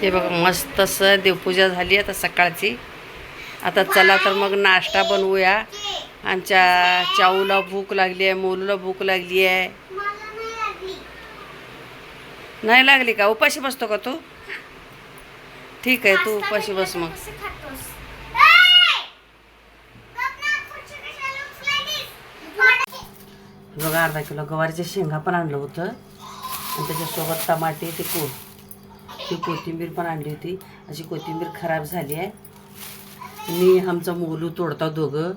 हे बघा मस्त असं देवपूजा झाली आता सकाळची. आता चला तर मग नाश्ता बनवूया. आमच्या चाऊला भूक लागली आहे मोलूला भूक लागली आहे. मला नाही लागली. का? उपाशी बसतो का तू? ठीक आहे तू उपाशी बस मग कसं खातोस? ए! गप ना, खुर्ची कशाला उचलायलीस? थोडं- बघा अर्धा किलो गवारीच्या शेंगा पण आणलं होतं. आणि त्याच्यासोबत टमाटे ते कोण ती कोथिंबीर पण आणली होती. अशी कोथिंबीर खराब झाली आहे. मी आमचा मोलू तोडता दोघं.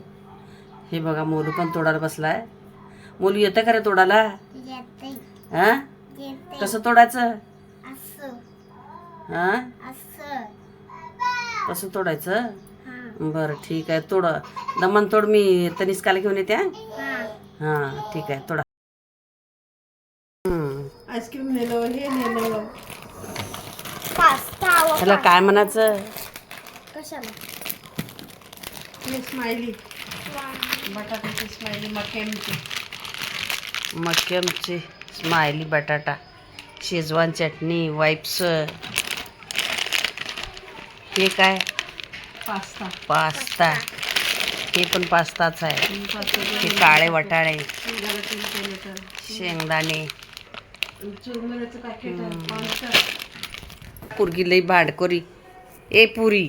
हे बघा मोलू पण तोडायला बसलाय. मोलू येतं का रे तोडायला? हा. कसं तोडायचं? हा. कसं तोडायचं? बरं ठीक आहे. तोड दमन तोड मी तनिष्काला घेऊन येते हा? ठीक आहे हम्म. आईस्क्रीम नेलं हे नेलं. पास्ता त्याला काय म्हणायचं? कशाला? हे स्माइली. बटाट्याची स्माइली मकेमची मक्यमचे स्माइली बटाटा शेजवान चटणी वाईप्स. हे काय? पास्ता. पास्ता. हे पण पास्ताच आहे. हे काळे येतं. शेंगदाणे. पुरगी लई भांडकोरी ए पुरी.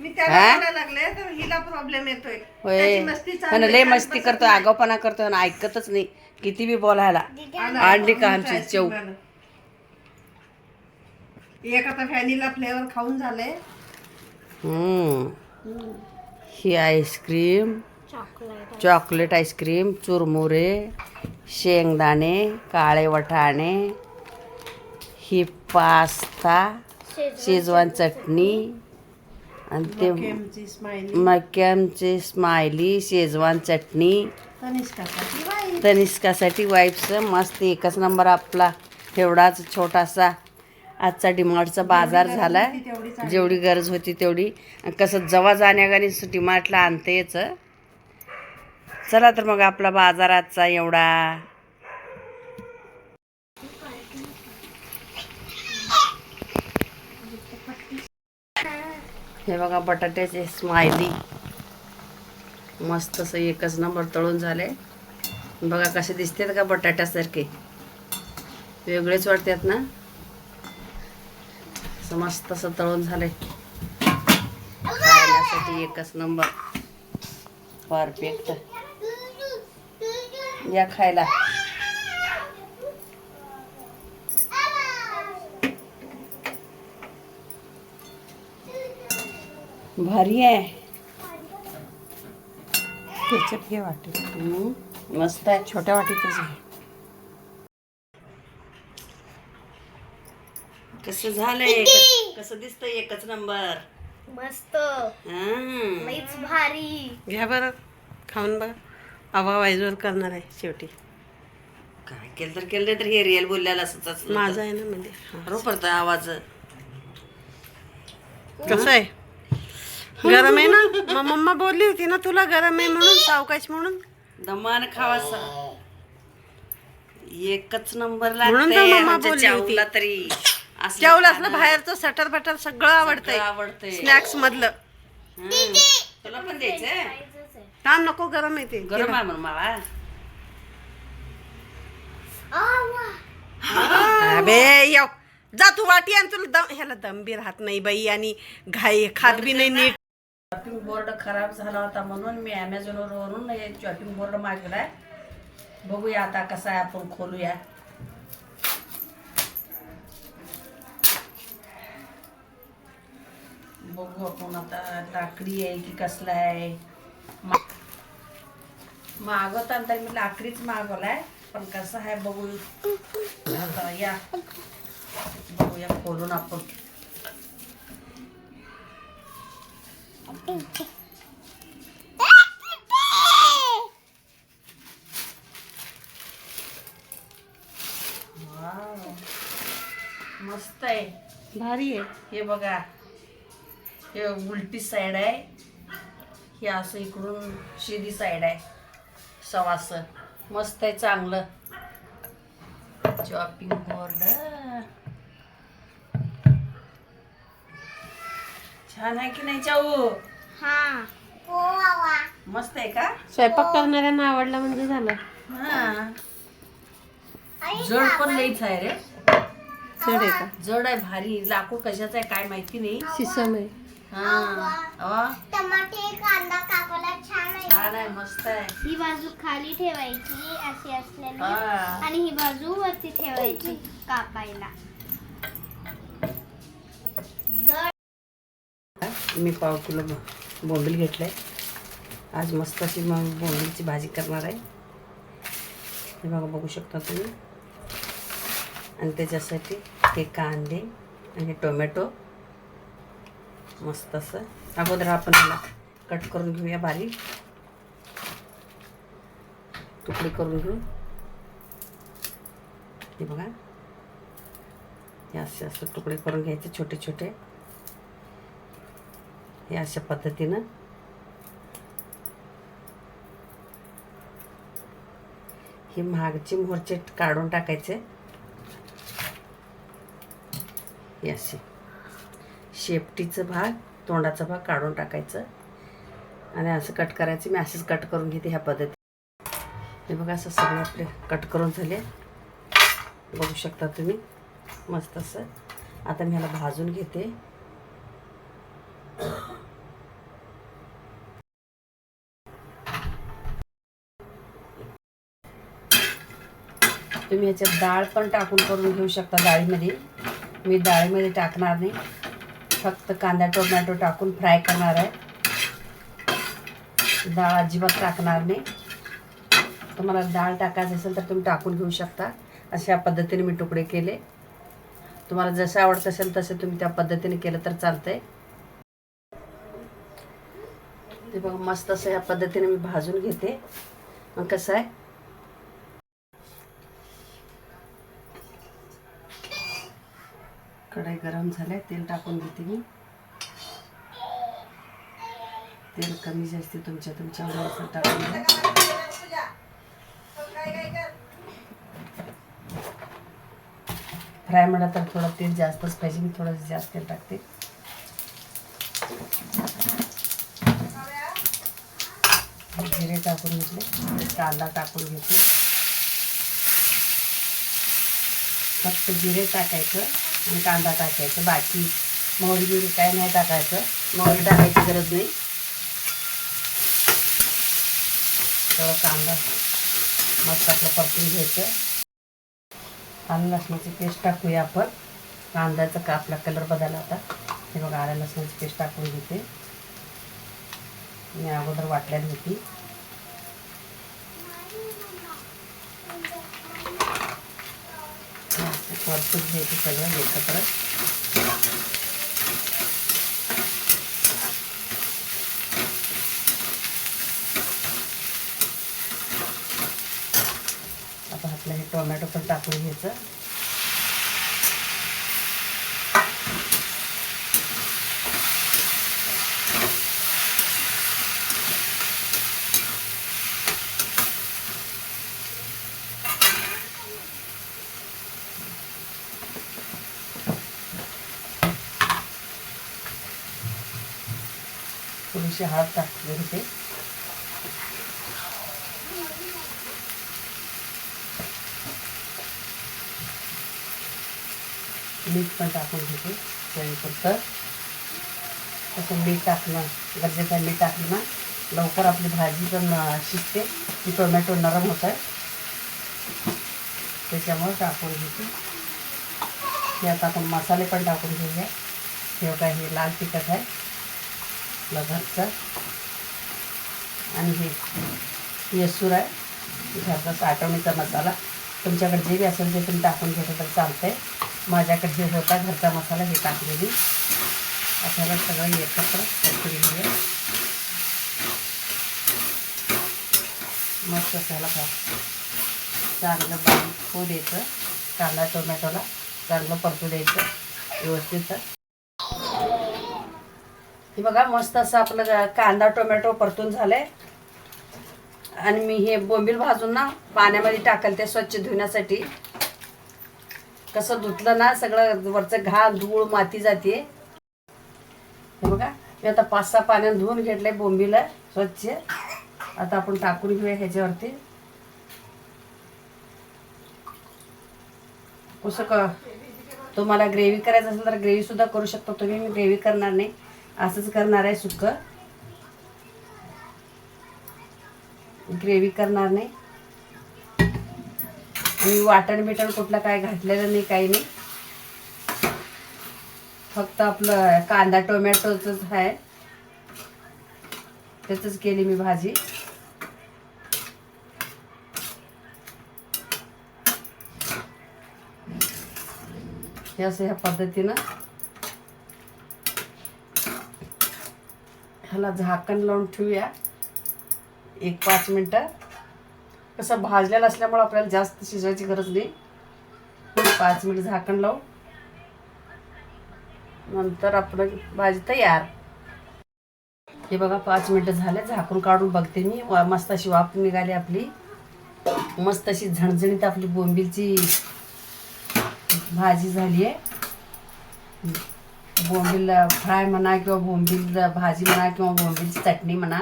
मी त्याला हा? बोलायला लागले तर हिला प्रॉब्लेम येतोय. होय. त्याची मस्ती चालू पण आहे, लय मस्ती नाही. आगावपणा करतोय आणि ऐकतच नाही. किती बी बोलायला आणली का आमचं चव. एक आता व्हॅनिला फ्लेवर खाऊन झाले हम्म. ही ice cream chocolate. Chocolate ice cream चुरमुरे शेंगदाणे काळे वटाणे ही पास्ता शेजवान चटणी. आणि ते मक्यामचे स्माइली. शेजवान चटणी. तनिष्कासाठी वाईप्स मस्त एकच नंबर आपला एवढाच छोटासा. आजचा डिमार्टचा बाजार झाला जेवढी गरज होती तेवढी. कसं जवा जाण्यागाने डिमार्टला आणते याचं. चला तर मग आपला बाजार आजचा एवढा. हे बघा बटाट्याचे स्माइली. मस्त असं एकच नंबर तळून झाले. बघा कसे दिसतात का बटाट्यासारखे. वेगळेच वाटतात ना? असं मस्त असं तळून झालंय. खाण्यासाठी एकच नंबर. परफेक्ट या खायला. भारी आहे. केचप घे मस्त आहे. छोट्या वाटीतच घे. कसं झालंय? कस- कसं दिसतंय एकच नंबर? मस्त. लईच भारी. घ्या बरं. खाऊन बघा. आवा वायजोर करणार आहे शेवटी. काय केलं तर केलं नाही तर हे रिअल बोलल्याला असंच माझा. आहे ना म्हणजे हा. बरोबर तर आवाज. कसं आहे? गरम आहे ना? मग मम्मा बोलली होती ना तुला गरम आहे म्हणून सावकाश म्हणून. दमान खावासा. एकच नंबर म्हणून तर लागतंय मम्मा आमच्या बोलली होती. चाऊला तरी. असलं जेवलं असलं खाणं. बाहेरचं सटर बटर सगळं आवडतंय. आवडतंय. स्नॅक्स मधलं. तुला पण द्यायचंय? ताण नको गरम आहे ते. गरम आहे म्हणून मला. अबे येव. जा तू वाटी आणि तुला दम ह्याला दम बी राहत नाही बाई आणि घाई खात बी नाही नीट. शॉपिंग बोर्ड खराब झाला होता म्हणून मी Amazon वरून हे शॉपिंग बोर्ड मागवलाय बघूया आता कसा आहे आपण खोलूया. बघू आपण आता लाकडी आहे की कसला आहे. मागवताना मी लाकडीच मागवलाय पण कसं आहे बघू. आता या. बघूया खोलून आपण. मस्त आहे. भारी आहे. हे बघा. हे उलटी साईड आहे. हे असं इकडून शिदी साईड आहे. सवास. मस्त आहे चांगलं. चॉपिंग बोर्ड छान आहे की नाही चाऊ? हा मस्त आहे का? स्वयंपाक करणाऱ्यांना आवडला म्हणजे झालं. हा. जड पण लईच आहे रे. चढ आहे का? जड आहे भारी. लाकूड कशाचं आहे काय माहिती नाही. शिसम आहे. हा. टमाटे कांदा कापायला छान आहे. छान आहे मस्त आहे. ही बाजू खाली ठेवायची अशी असलेली. आणि ही बाजू वरती ठेवायची कापायला. मी पाव किलो बोंबील घेतलंय. आज मस्त अशी मग बोंबीलची भाजी करणार आहे. हे बघा बघू शकता तुम्ही. आणि त्याच्यासाठी हे कांदे आणि टोमॅटो. मस्त असं. अगोदर आपण याला कट करून घेऊया बारीक. तुकडे करून घेऊ. हे बघा. हे असे असं तुकडे करून घ्यायचे छोटे छोटे. हे अशा पद्धतीनं. हे महागची मोहरचे काढून टाकायचे. हे असे. शेपटीचं भाग तोंडाचा भाग काढून टाकायचं. आणि असं कट करायचं. मी असेच कट करून घेते ह्या पद्धती हे बघा असं सगळे आपले कट करून झाले. बघू शकता तुम्ही. मस्त असं. आता मी ह्याला भाजून घेते. तुम्ही ह्याच्यात डाळ पण टाकून करून घेऊ शकता डाळीमध्ये. मी डाळीमध्ये टाकणार नाही. फक्त कांदा टोमॅटो टाकून फ्राय करणार आहे. डाळ अजिबात टाकणार नाही. तुम्हाला डाळ टाकायचं असेल तर तुम्ही टाकून घेऊ शकता. अशा पद्धतीने मी तुकडे केले. तुम्हाला जसं आवडत असेल तसं तुम्ही त्या पद्धतीने केलं तर चालतंय. ते बघा मस्त असं या पद्धतीने मी भाजून घेते. मग कसं आहे? कढई गरम झाले तेल टाकून घेते मी. तेल कमी जास्ती तुमच्या तुमच्या आवडीनुसार टाकून घ्या फ्राय म्हणा तर थोडं तेल जास्तच पाहिजे मी थोडं जास्त तेल टाकते. जिरे टाकून घेतले कांदा टाकून घेते फक्त जिरे टाकायचं. आणि कांदा टाकायचं बाकी मोहरी बिरी काय नाही टाकायचं. मोहरी टाकायची गरज नाही. थोडं कांदा मस्त आपलं परतून घ्यायचं. आलं लसणाची पेस्ट टाकूया आपण. कांद्याचा का आपला कलर बदलला आता हे बघा आलं लसणाची पेस्ट टाकून घेते. मी अगोदर वाटल्यात होती परतून घ्यायचं सगळं एकत्र. आता आपलं हे टोमॅटो पण टाकून घ्यायचं. थोडीशी हळद टाकली होते मीठ पण मीठ ना लवकर आपली भाजी अं, शिजते टोमॅटो नरम होत त्याच्यामुळे टाकून घेते हे आता मसाले पण हे हे लाल तिखट आहे आपला घरचा. आणि हे येसूर आहे. घरचा साठवणीचा मसाला. तुमच्याकडे जे बी असेल ते तुम्ही टाकून घेतलं तर चालतंय. माझ्याकडे जे होता घरचा मसाला हे टाकलेली. आपल्याला सगळं एकत्र करून घेऊया मस्त असायला पा चांगलं बारीक होऊ द्यायचं कांदा टोमॅटोला चांगलं परतू द्यायचं. व्यवस्थित. हे बघा मस्त असं आपलं कांदा टोमॅटो परतून झालंय. आणि मी हे बोंबील भाजून ना पाण्यामध्ये टाकल ते स्वच्छ धुण्यासाठी. कसं धुतलं ना सगळं वरचं घाण धूळ माती जाते हे बघा मी आता पाच सहा पाण्यानं धुवून घेतलंय बोंबीला स्वच्छ. आता आपण टाकून घेऊया ह्याच्यावरती. कसं क तुम्हाला ग्रेव्ही करायचं असेल तर ग्रेव्ही सुद्धा करू शकता तुम्ही मी ग्रेव्ही करणार नाही. असंच करणार आहे सुकं. ग्रेव्ही करणार नाही. आणि वाटण बिटण कुठलं काय घातलेलं नाही काही नाही. फक्त आपलं कांदा टोमॅटोच आहे. त्याचंच केली मी भाजी. हे असं ह्या पद्धतीनं ह्याला झाकण लावून ठेवूया. एक पाच मिनटं. कसं भाजलेलं असल्यामुळं आपल्याला जास्त शिजवायची गरज नाही. पाच मिनिट झाकण लावू. नंतर आपलं भाजी तयार. हे बघा पाच मिनटं झाले. झाकून काढून बघते मी. वा- मस्त अशी वाफ निघाली आपली. मस्त अशी झणझणीत आपली बोंबीलची भाजी झाली आहे बोंबील फ्राय म्हणा किंवा बोंबील भाजी म्हणा किंवा बोंबीलची चटणी म्हणा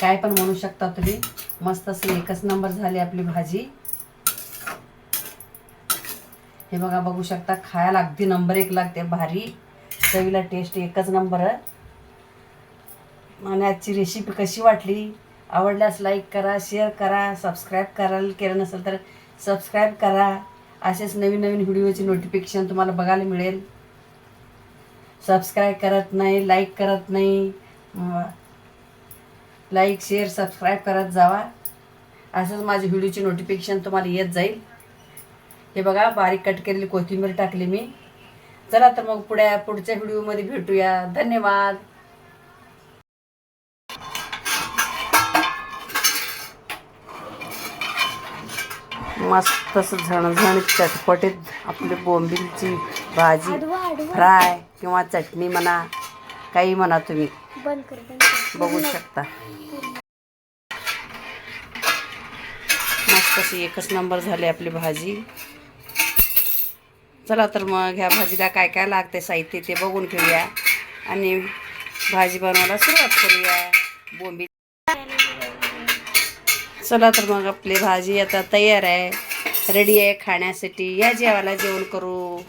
काय पण म्हणू शकता तुम्ही. मस्त असं एकच नंबर झाली आपली भाजी. हे बघा बघू शकता खायला अगदी नंबर एक लागते भारी. चवीला टेस्ट एकच नंबर. आणि आजची रेसिपी कशी वाटली? आवडल्यास लाईक करा शेअर करा सबस्क्राईब करायला केलं नसेल तर सबस्क्राईब करा. असेच नवीन नवीन व्हिडिओची नोटिफिकेशन तुम्हाला बघायला मिळेल. सबस्क्राईब करत नाही लाईक करत नाही. लाईक शेअर सबस्क्राईब करत जावा. असंच माझे व्हिडिओची नोटिफिकेशन तुम्हाला येत जाईल. हे बघा बारीक कट केलेली कोथिंबीर टाकली मी. चला तर मग पुढे पुढच्या व्हिडिओमध्ये भेटूया. धन्यवाद. मस्त असं झणझणीत चटपटीत आपली बोंबीलची भाजी फ्राय किंवा चटणी म्हणा काही म्हणा तुम्ही. बघू शकता. मस्त अशी एकच नंबर झाली आपली भाजी. चला तर मग ह्या भाजीला काय काय लागते साहित्य ते बघून घेऊया. आणि भाजी बनवायला सुरुवात करूया. बोंबी चला तर मग आपली भाजी आता तयार आहे. रेडी आहे खाण्यासाठी. या जेवायला जेवण करू.